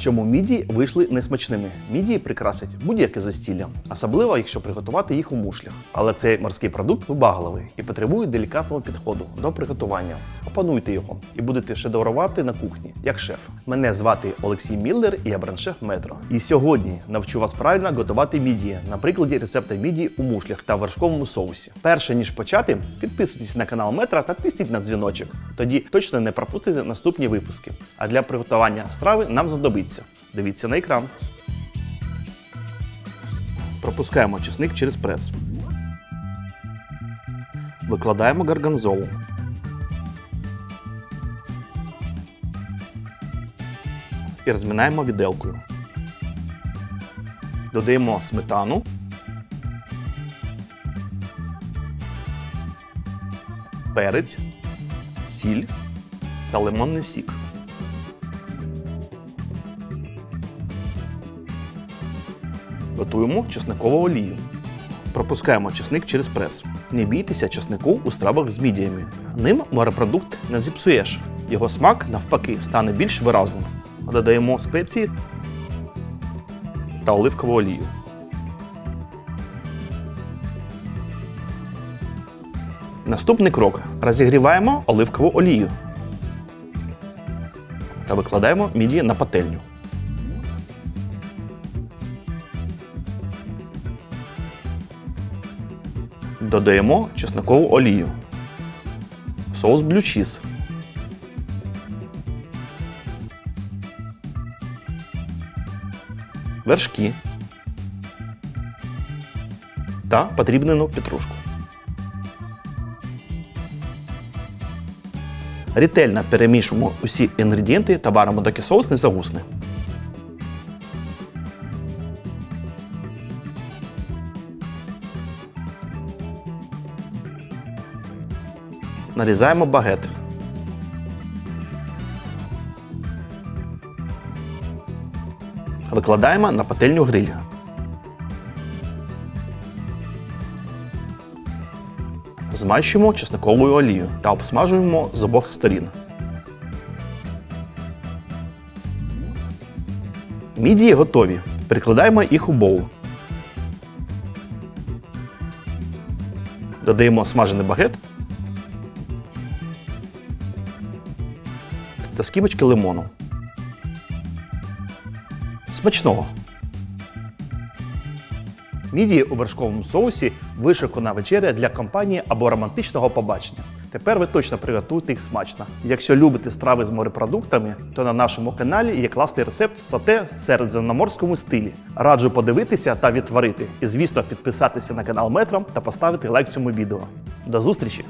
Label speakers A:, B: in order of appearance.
A: Чому мідії вийшли несмачними? Мідії прикрасять будь-яке застілля, особливо якщо приготувати їх у мушлях. Але цей морський продукт вибагливий і потребує делікатного підходу до приготування. Опануйте його і будете шедеврувати на кухні, як шеф. Мене звати Олексій Міллер і я бренд-шеф Метро. І сьогодні навчу вас правильно готувати мідії на прикладі рецепта мідії у мушлях та вершковому соусі. Перше ніж почати, підписуйтесь на канал Метро та тисніть на дзвіночок. Тоді точно не пропустите наступні випуски. А для приготування страви нам знадобиться. Дивіться на екран. Пропускаємо чесник через прес. Викладаємо гарганзолу. І розминаємо віделкою. Додаємо сметану. Перець, сіль та лимонний сік. Готуємо чесникову олію. Пропускаємо чесник через прес. Не бійтеся чеснику у стравах з мідіями. Ним морепродукт не зіпсуєш. Його смак, навпаки, стане більш виразним. Додаємо спеції та оливкову олію. Наступний крок: розігріваємо оливкову олію та викладаємо мідії на пательню. Додаємо чеснокову олію. Соус блючіз. Вершки. Та потрібнену петрушку. Ретельно перемішуємо усі інгредієнти та варимо, доки соус не загусне. Нарізаємо багет. Викладаємо на пательню гриль. Змащуємо чесниковою олією та обсмажуємо з обох сторін. Мідії готові. Перекладаємо їх у боул. Додаємо смажений багет та скибочки лимону. Смачного! Мідії у вершковому соусі вишикана вечеря для компанії або романтичного побачення. Тепер ви точно приготуєте їх смачно. Якщо любите страви з морепродуктами, то на нашому каналі є класний рецепт сате середземноморському стилі. Раджу подивитися та відтворити. І, звісно, підписатися на канал Метро та поставити лайк цьому відео. До зустрічі!